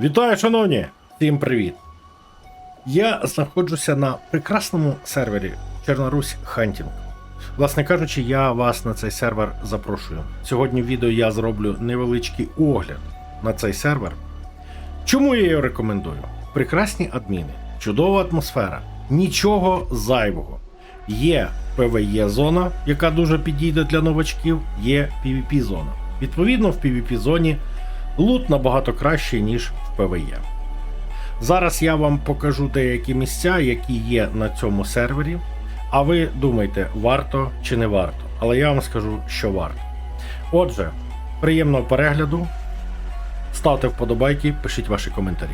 Вітаю, шановні! Всім привіт! Я знаходжуся на прекрасному сервері Чорнорусь Хантінг. Власне кажучи, я вас на цей сервер запрошую. Сьогодні в відео я зроблю невеличкий огляд на цей сервер. Чому я його рекомендую? Прекрасні адміни, чудова атмосфера, нічого зайвого. Є PvE зона, яка дуже підійде для новачків, є PvP зона. Відповідно, в PvP зоні лут набагато кращий, ніж в PvE. Зараз я вам покажу деякі місця, які є на цьому сервері. А ви думаєте, варто чи не варто. Але я вам скажу, що варто. Отже, приємного перегляду. Ставте вподобайки, пишіть ваші коментарі.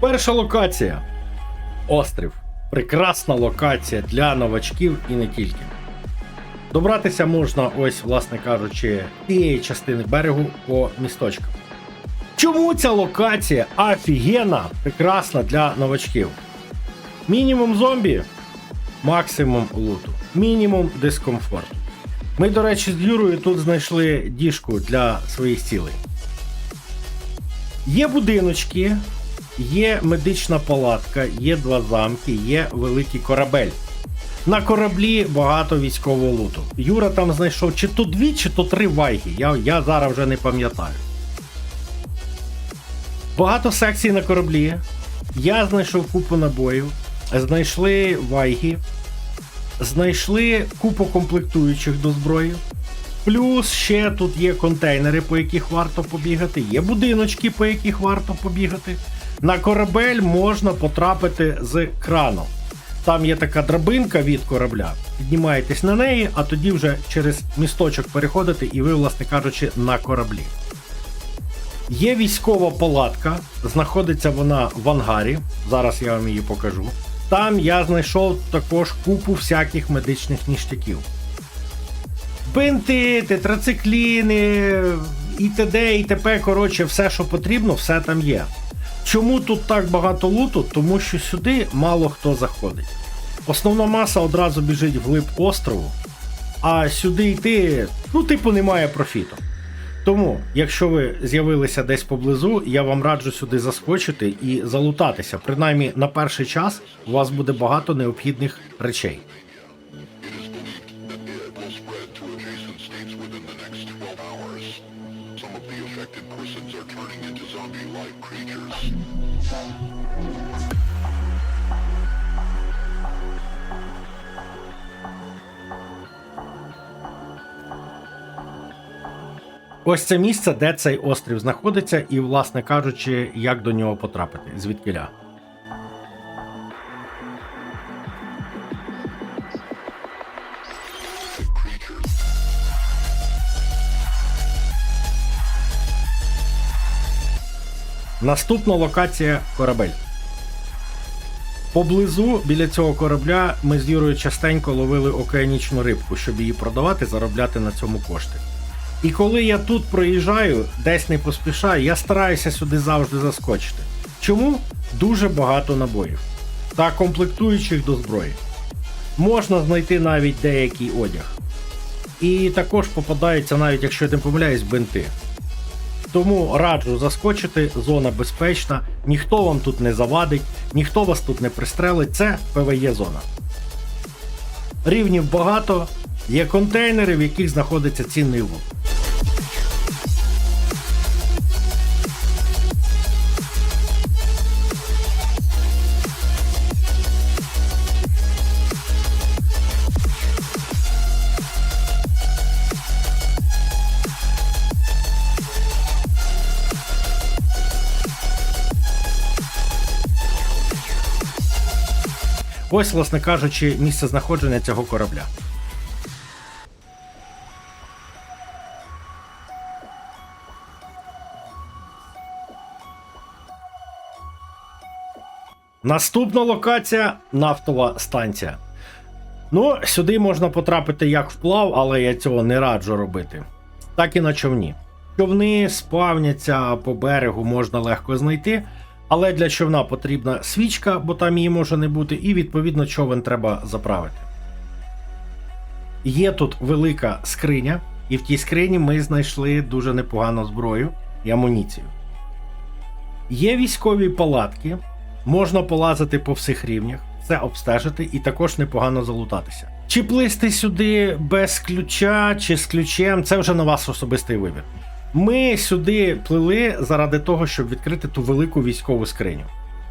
Перша локація. Острів. Прекрасна локація для новачків і не тільки. Добратися можна, ось, власне кажучи, тієї частини берегу по місточкам. Чому ця локація офігенна, прекрасна для новачків? Мінімум зомбі, максимум луту, мінімум дискомфорту. Ми, до речі, з Юрою тут знайшли діжку для своїх цілей. Є будиночки, є медична палатка, є два замки, є великий корабель. На кораблі багато військового луту. Юра там знайшов чи то дві, чи то три вайги. Я, я зараз вже не пам'ятаю. Багато секцій на кораблі. Я знайшов купу набоїв, знайшли вайги, знайшли купу комплектуючих до зброї. Плюс ще тут є контейнери, по яких варто побігати, є будиночки, по яких варто побігати. На корабель можна потрапити з крану. Там є така драбинка від корабля. Піднімаєтесь на неї, а тоді вже через місточок переходите, і ви, власне кажучи, на кораблі. Є військова палатка, знаходиться вона в ангарі. Зараз я вам її покажу. Там я знайшов також купу всяких медичних ніштяків. Бинти, тетрацикліни, і т.д. і т.п. Коротше, все, що потрібно, все там є. Чому тут так багато луту? Тому що сюди мало хто заходить. Основна маса одразу біжить вглиб острову, а сюди йти, ну, типу, немає профіту. Тому, якщо ви з'явилися десь поблизу, я вам раджу сюди заскочити і залутатися. Принаймні на перший час у вас буде багато необхідних речей. Ось це місце, де цей острів знаходиться, і, власне кажучи, як до нього потрапити, звідкиля. Наступна локація корабель. Поблизу біля цього корабля ми з Юрою частенько ловили океанічну рибку, щоб її продавати, заробляти на цьому кошти. І коли я тут проїжджаю, десь не поспішаю, я стараюся сюди завжди заскочити. Чому? Дуже багато набоїв та комплектуючих до зброї. Можна знайти навіть деякий одяг. І також попадаються, навіть якщо я не помиляюсь, бинти. Тому раджу заскочити, зона безпечна, ніхто вам тут не завадить, ніхто вас тут не пристрелить. Це ПВЄ зона. Рівнів багато, є контейнери, в яких знаходиться цінний лут. Ось, власне кажучи, місце знаходження цього корабля. Наступна локація нафтова станція. Ну, сюди можна потрапити як вплав, але я цього не раджу робити. Так і на човні. Човни спавняться по берегу, можна легко знайти, але для човна потрібна свічка, бо там її може не бути, і відповідно човен треба заправити. Є тут велика скриня, і в тій скрині ми знайшли дуже непогану зброю і амуніцію. Є військові палатки, можна полазити по всіх рівнях, це обстежити і також непогано залутатися. Чи плисти сюди без ключа, чи з ключем, це вже на вас особистий вибір. Ми сюди плили заради того, щоб відкрити ту велику військову скриню.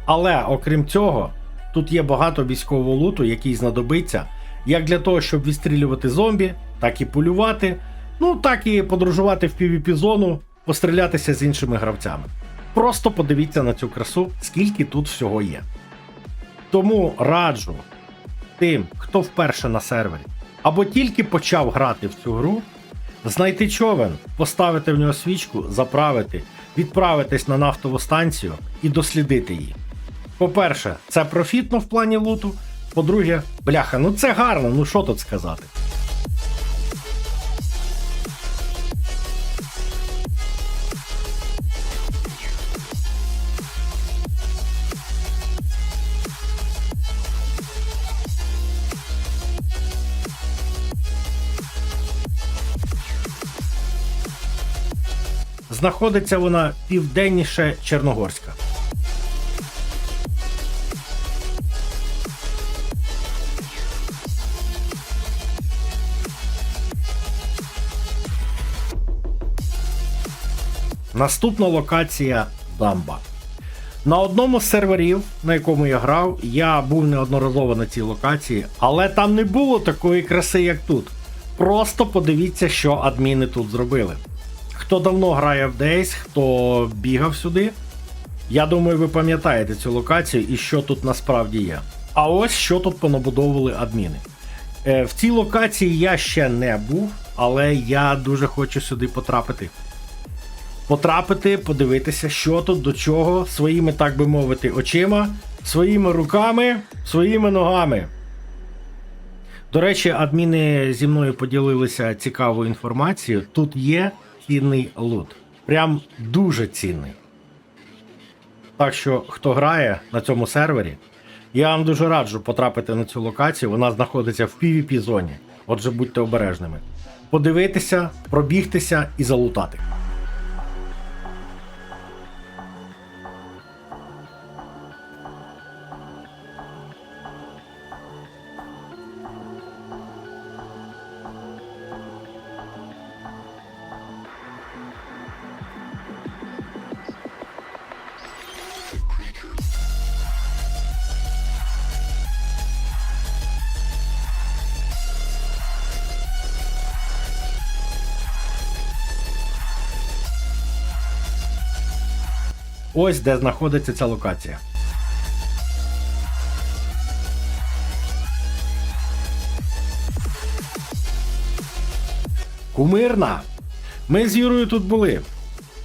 Але окрім цього, тут є багато військового луту, який знадобиться як для того, щоб відстрілювати зомбі, так і полювати, ну так і подорожувати в pvp зону, пострілятися з іншими гравцями. Просто подивіться на цю красу, скільки тут всього є. Тому раджу тим, хто вперше на сервері, або тільки почав грати в цю гру, знайти човен, поставити в нього свічку, заправити, відправитись на нафтову станцію і дослідити її. По-перше, це профітно в плані луту. По-друге, бляха, ну це гарно, ну що тут сказати. Знаходиться вона південніше Чорногорська. Наступна локація Дамба. На одному з серверів, на якому я грав, я був неодноразово на цій локації, але там не було такої краси, як тут. Просто подивіться, що адміни тут зробили. Хто давно грає в Days, хто бігав сюди, я думаю, ви пам'ятаєте цю локацію і що тут насправді є. А ось що тут понабудовували адміни. Е, в цій локації я ще не був, але я дуже хочу сюди потрапити потрапити, подивитися, що тут до чого, своїми, так би мовити, очима, своїми руками, своїми ногами. До речі, адміни зі мною поділилися цікавою інформацією. Тут є цінний лут. Прям дуже цінний. Так що, хто грає на цьому сервері, я вам дуже раджу потрапити на цю локацію. Вона знаходиться в pvp зоні. Отже, будьте обережними. Подивитися, пробігтися і залутати. Ось де знаходиться ця локація. Кумирна. Ми з Юрою тут були.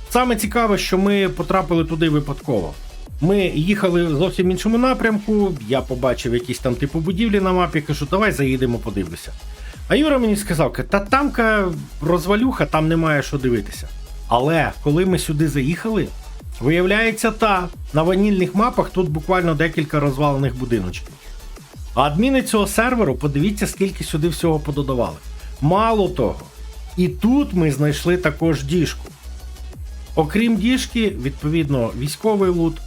Саме цікаве, що ми потрапили туди випадково. Ми їхали в зовсім іншому напрямку. Я побачив якісь там типу будівлі на мапі, кажу, давай заїдемо, подивлюся. А Юра мені сказав, та тамка розвалюха, там немає що дивитися. Але коли ми сюди заїхали, виявляється, та на ванільних мапах тут буквально декілька розвалених будиночків. А адміни цього серверу, подивіться, скільки сюди всього пододавали. Мало того, і тут ми знайшли також діжку. Окрім діжки, відповідно, військовий лут,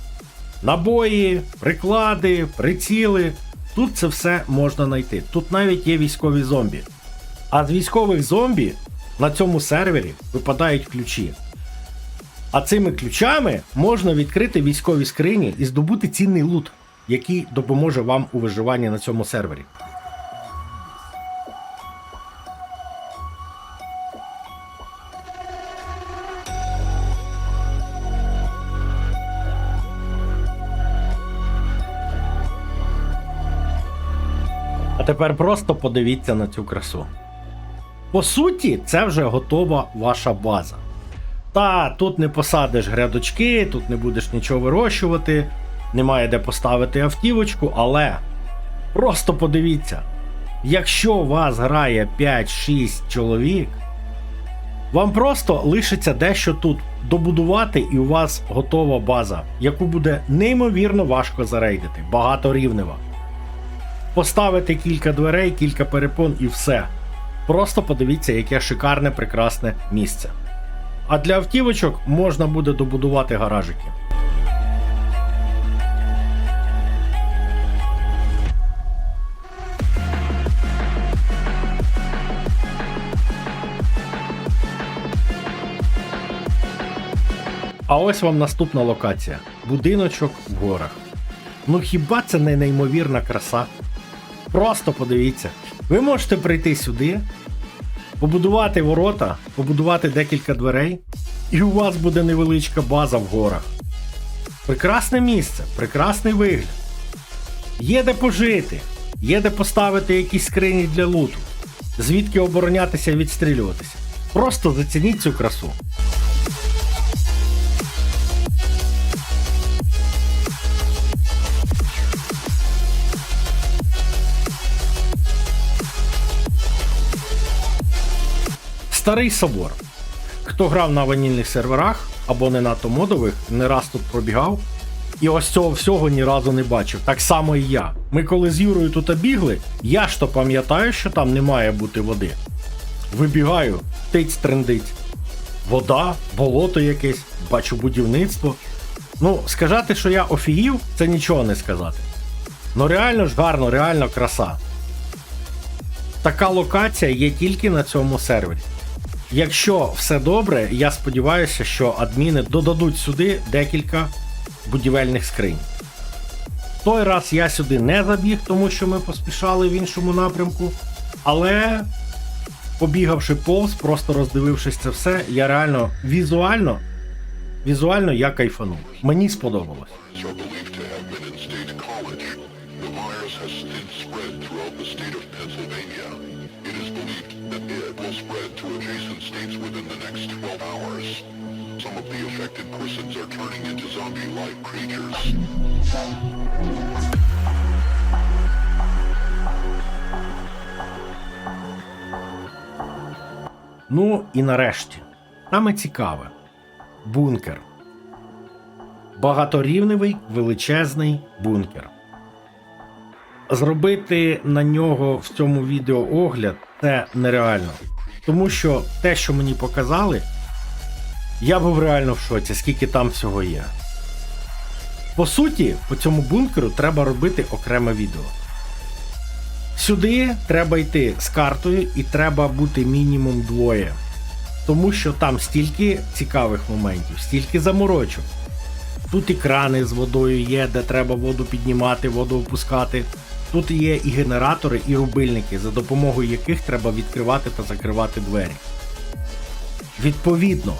набої, приклади, приціли. Тут це все можна знайти. Тут навіть є військові зомбі. А з військових зомбі на цьому сервері випадають ключі. А цими ключами можна відкрити військові скрині і здобути цінний лут, який допоможе вам у виживанні на цьому сервері. А тепер просто подивіться на цю красу. По суті, це вже готова ваша база. Та тут не посадиш грядочки, тут не будеш нічого вирощувати, немає де поставити автівочку, але просто подивіться, якщо у вас грає 5-6 чоловік, вам просто лишиться дещо тут добудувати, і у вас готова база, яку буде неймовірно важко зарейдити, багаторівнева. Поставити кілька дверей, кілька перепон і все. Просто подивіться, яке шикарне, прекрасне місце. А для автівочок можна буде добудувати гаражики. А ось вам наступна локація: будиночок в горах. Ну хіба це не неймовірна краса? Просто подивіться. Ви можете прийти сюди, побудувати ворота, побудувати декілька дверей, і у вас буде невеличка база в горах. Прекрасне місце, прекрасний вигляд. Є де пожити, є де поставити якісь скрині для луту, звідки оборонятися і відстрілюватися. Просто зацініть цю красу. Старий собор. Хто грав на ванільних серверах або не надто модових, не раз тут пробігав. І ось цього всього ні разу не бачив. Так само і я. Ми коли з Юрою тут обігли, я ж то пам'ятаю, що там не має бути води. Вибігаю, тиць трендить. Вода, болото якесь, бачу будівництво. Ну, сказати, що я офігів, це нічого не сказати. Ну реально ж гарно, реально краса. Така локація є тільки на цьому сервері. Якщо все добре, я сподіваюся, що адміни додадуть сюди декілька будівельних скринь. Той раз я сюди не забіг, тому що ми поспішали в іншому напрямку. Але побігавши повз, просто роздивившись це все, я реально візуально, візуально я кайфанув. Мені сподобалось. Zombie-like creatures. Ну і нарешті, саме цікаве. Бункер. Багаторівневий величезний бункер. Зробити на нього в цьому відео огляд це нереально. Тому що те, що мені показали, я був реально в шоці, скільки там всього є. По суті, по цьому бункеру треба робити окреме відео. Сюди треба йти з картою і треба бути мінімум двоє. Тому що там стільки цікавих моментів, стільки заморочок. Тут і крани з водою є, де треба воду піднімати, воду опускати. Тут є і генератори, і рубильники, за допомогою яких треба відкривати та закривати двері. Відповідно,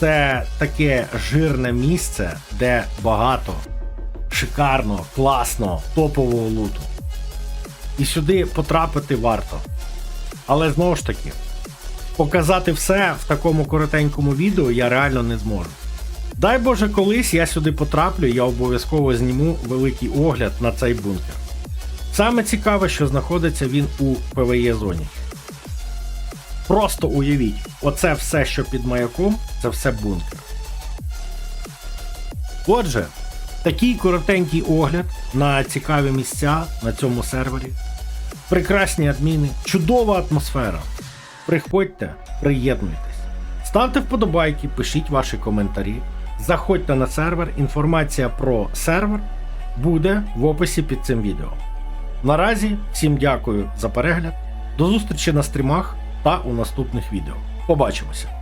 це таке жирне місце, де багато шикарного, класного, топового луту. І сюди потрапити варто. Але знову ж таки, показати все в такому коротенькому відео я реально не зможу. Дай Боже, колись я сюди потраплю, я обов'язково зніму великий огляд на цей бункер. Саме цікаве, що знаходиться він у ПВЄ зоні. Просто уявіть, оце все, що під маяком, це все бункер. Отже, такий коротенький огляд на цікаві місця на цьому сервері. Прекрасні адміни, чудова атмосфера. Приходьте, приєднуйтесь. Ставте вподобайки, пишіть ваші коментарі. Заходьте на сервер. Інформація про сервер буде в описі під цим відео. Наразі всім дякую за перегляд. До зустрічі на стрімах та у наступних відео. Побачимося!